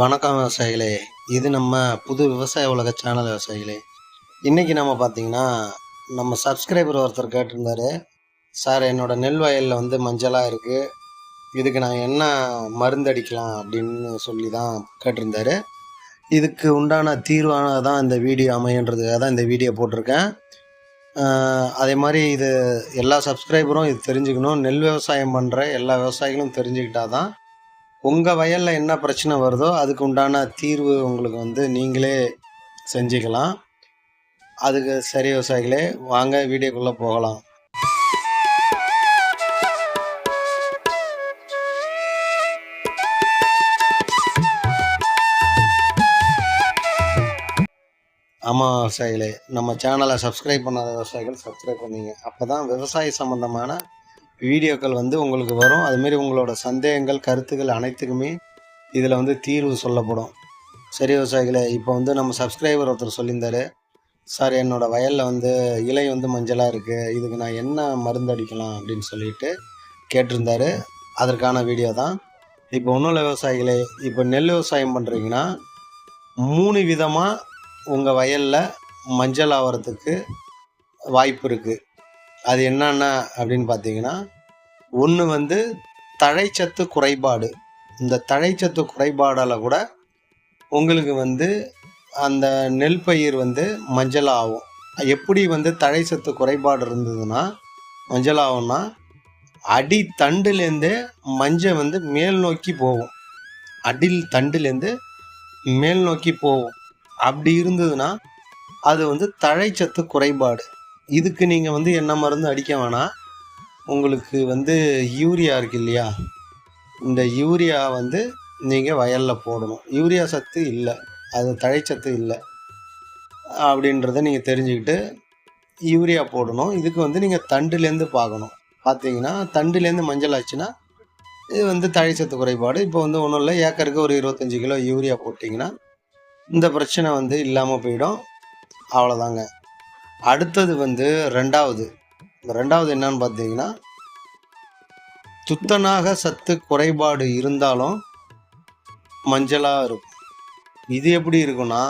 வணக்கம் விவசாயிகளே. இது நம்ம புது விவசாய உலக சேனல் விவசாயிகளே. இன்றைக்கி நம்ம பார்த்தீங்கன்னா நம்ம சப்ஸ்கிரைபர் ஒருத்தர் கேட்டிருந்தாரு. சார் என்னோட நெல் வயலில் வந்து மஞ்சளாக இருக்குது இதுக்கு நான் என்ன மருந்து அடிக்கலாம் அப்படின்னு சொல்லி தான் கேட்டிருந்தாரு. இதுக்கு உண்டான தீர்வான தான் இந்த வீடியோ அமையன்றதுக்காக தான் இந்த வீடியோ போட்டிருக்கேன். அதே மாதிரி இது எல்லா சப்ஸ்கிரைபரும் இது தெரிஞ்சுக்கணும். நெல் விவசாயம் பண்ணுற எல்லா விவசாயிகளும் தெரிஞ்சுக்கிட்டா தான் உங்கள் வயலில் என்ன பிரச்சனை வருதோ அதுக்கு உண்டான தீர்வு உங்களுக்கு வந்து நீங்களே செஞ்சுக்கலாம். அதுக்கு சரி விவசாயிகளே வாங்க வீடியோக்குள்ளே போகலாம். ஆமாம் விவசாயிகளே நம்ம சேனலை சப்ஸ்கிரைப் பண்ணாத விவசாயிகள் சப்ஸ்கிரைப் பண்ணீங்க. அப்போ தான் விவசாய சம்மந்தமான வீடியோக்கள் வந்து உங்களுக்கு வரும். அதுமாரி உங்களோட சந்தேகங்கள் கருத்துக்கள் அனைத்துக்குமே இதில் வந்து தீர்வு சொல்லப்படும். சரி விவசாயிகளே இப்போ வந்து நம்ம சப்ஸ்கிரைபர் ஒருத்தர் சொல்லியிருந்தாரு. சார் என்னோடய வயலில் வந்து இலை வந்து மஞ்சளாக இருக்குது இதுக்கு நான் என்ன மருந்து அடிக்கலாம்? அப்படின்னு சொல்லிட்டு கேட்டிருந்தாரு. அதற்கான வீடியோ தான். இப்போ ஒன்றும் இல்லை விவசாயிகளே இப்போ நெல் விவசாயம் பண்ணுறீங்கன்னா மூணு விதமாக உங்கள் வயலில் மஞ்சள் ஆகிறதுக்கு வாய்ப்பு இருக்குது அது என்னென்ன அப்படின்னு பார்த்தீங்கன்னா ஒன்று வந்து தழைச்சத்து குறைபாடு. இந்த தழைச்சத்து குறைபாடால் கூட உங்களுக்கு வந்து அந்த நெல் பயிர் வந்து மஞ்சள் ஆகும் எப்படி வந்து தழைச்சத்து குறைபாடு இருந்ததுன்னா மஞ்சள் ஆகும்னா அடி தண்டுலேருந்தே மஞ்சள் வந்து மேல் நோக்கி போகும். அடில் தண்டுலேருந்து மேல் நோக்கி போகும். அப்படி இருந்ததுன்னா அது வந்து தழைச்சத்து குறைபாடு. இதுக்கு நீங்கள் வந்து என்ன மருந்து அடிக்க வேணாம் உங்களுக்கு வந்து யூரியா இருக்கு இல்லையா? இந்த யூரியா வந்து நீங்கள் வயலில் போடணும். யூரியா சத்து இல்லை. அது தழைச்சத்து இல்லை. அப்படின்றத நீங்கள் தெரிஞ்சுக்கிட்டு யூரியா போடணும். இதுக்கு வந்து நீங்கள் தண்டுலேருந்து பார்க்கணும் பார்த்தீங்கன்னா தண்டுலேருந்து மஞ்சள் ஆச்சுன்னா இது வந்து தழைச்சத்து குறைபாடு. இப்போ வந்து ஒன்றும் இல்லை. ஏக்கருக்கு ஒரு இருபத்தஞ்சி கிலோ யூரியா போட்டிங்கன்னா இந்த பிரச்சனை வந்து இல்லாமல் போயிடும். அவ்வளோதாங்க அடுத்தது வந்து ரெண்டாவது. ரெண்டாவது என்னன்னு பார்த்தீங்கன்னா துத்தனாக சத்து குறைபாடு இருந்தாலும் மஞ்சளாக இருக்கும். இது எப்படி இருக்கும்னா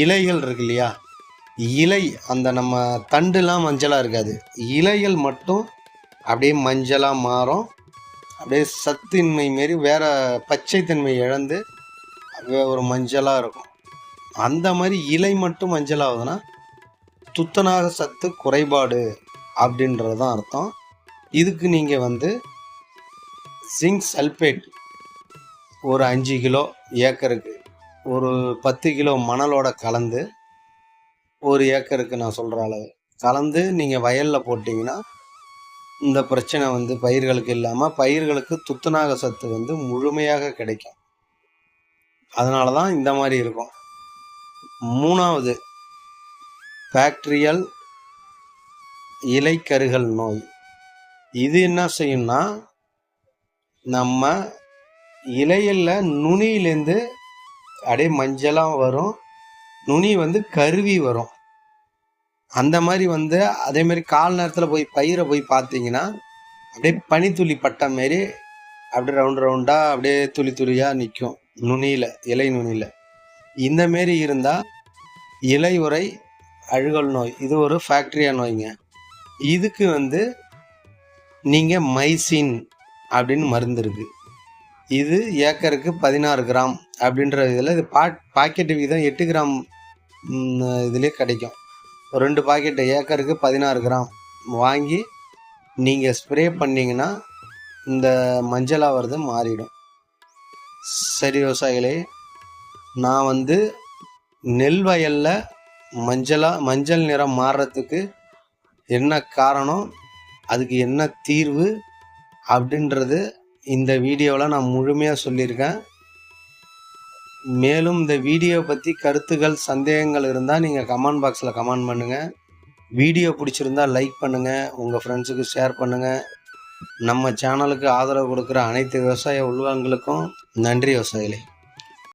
இலைகள் இருக்கு இல்லையா? இலை அந்த நம்ம தண்டுலாம் மஞ்சளாக இருக்காது. இலைகள் மட்டும் அப்படியே மஞ்சளாக மாறும். அப்படியே சத்தின்மை மாரி வேறு பச்சைத்தன்மை இழந்து அப்படியே ஒரு மஞ்சளாக இருக்கும். அந்த மாதிரி இலை மட்டும் மஞ்சள் ஆகுதுன்னா துத்தநாக சத்து குறைபாடு அப்படின்றது தான் அர்த்தம். இதுக்கு நீங்கள் வந்து ஜிங்க் சல்பேட் ஒரு அஞ்சு கிலோ ஏக்கருக்கு ஒரு பத்து கிலோ மணலோட கலந்து ஒரு ஏக்கருக்கு நான் சொல்கிற அளவு. கலந்து நீங்கள் வயலில் போட்டிங்கன்னா இந்த பிரச்சனை வந்து பயிர்களுக்கு இல்லாமல் பயிர்களுக்கு துத்தநாக சத்து வந்து முழுமையாக கிடைக்கும். அதனால தான் இந்த மாதிரி இருக்கும். மூணாவது பாக்டீரியல் இலைக்கருகள் நோய். இது என்ன செய்யும்னா நம்ம இலையில் நுனியிலேருந்து அப்படியே மஞ்சளாக வரும். நுனி வந்து கருவி வரும். அந்த மாதிரி வந்து அதேமாரி கால் நேரத்தில் போய் பயிரை போய் பார்த்தீங்கன்னா அப்படியே பனித்துளி பட்ட மாரி அப்படியே ரவுண்ட் ரவுண்டாக அப்படியே துளி துளியாக நிற்கும் நுனியில் இலை நுனியில். இந்த மாரி இருந்தால் இலை உரை அழுகல் நோய். இது ஒரு ஃபேக்டரியா நோய்ங்க. இதுக்கு வந்து நீங்கள் மைசின் அப்படின்னு மருந்து இருக்கு. இது ஏக்கருக்கு பதினாறு கிராம் அப்படின்ற இதில் இது பா பாக்கெட்டு விகிதம் எட்டு கிராம் இதுலேயே கிடைக்கும். ரெண்டு பாக்கெட்டு ஏக்கருக்கு பதினாறு கிராம் வாங்கி நீங்கள் ஸ்ப்ரே பண்ணிங்கன்னா இந்த மஞ்சளாக வர்றது மாறிடும். சரி விவசாயிகளே நான் வந்து நெல் வயலில் மஞ்சளாக மஞ்சள் நிறம் மாறுறதுக்கு என்ன காரணம்? அதுக்கு என்ன தீர்வு? அப்படின்றது இந்த வீடியோவில் நான் முழுமையாக சொல்லியிருக்கேன். மேலும் இந்த வீடியோ பற்றி கருத்துக்கள் சந்தேகங்கள் இருந்தால் நீங்கள் கமெண்ட் பாக்ஸில் கமெண்ட் பண்ணுங்கள் வீடியோ பிடிச்சிருந்தா லைக் பண்ணுங்கள் உங்கள் ஃப்ரெண்ட்ஸுக்கு ஷேர் பண்ணுங்கள் நம்ம சேனலுக்கு ஆதரவு கொடுக்குற அனைத்து விவசாய உள்வாங்களுக்கும் நன்றி விவசாயிகளே.